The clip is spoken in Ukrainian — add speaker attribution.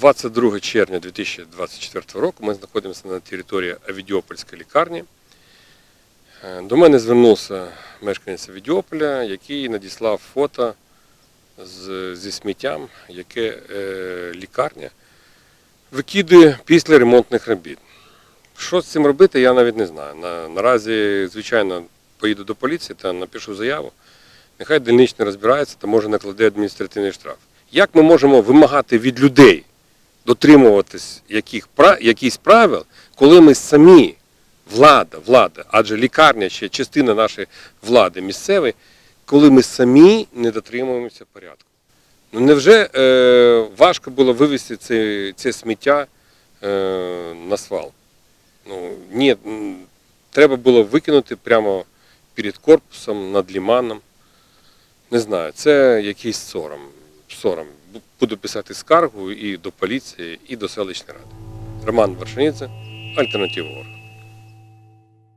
Speaker 1: 22 червня 2024 року ми знаходимося на території Авідіопольської лікарні. Е, До мене звернувся мешканець Авідіополя, який надіслав фото з, зі сміттям, яке е, лікарня викидує після ремонтних робіт. Що з цим робити, я навіть не знаю. На, наразі, звичайно, поїду до поліції та напишу заяву. Нехай дільничний розбирається та може накладе адміністративний штраф. Як ми можемо вимагати від людей дотримуватись яких, якихось правил, коли ми самі, влада, влада, адже лікарня ще частина нашої влади місцевої, коли ми самі не дотримуємося порядку. Ну невже е, важко було вивезти це, це сміття е, на свал? Ну, ні, треба було викинути прямо перед корпусом, над ліманом. Не знаю, це якийсь сором. Сором. Буду писати скаргу і до поліції, і до селищної ради. Роман Варшаніця, Альтернатива Орг.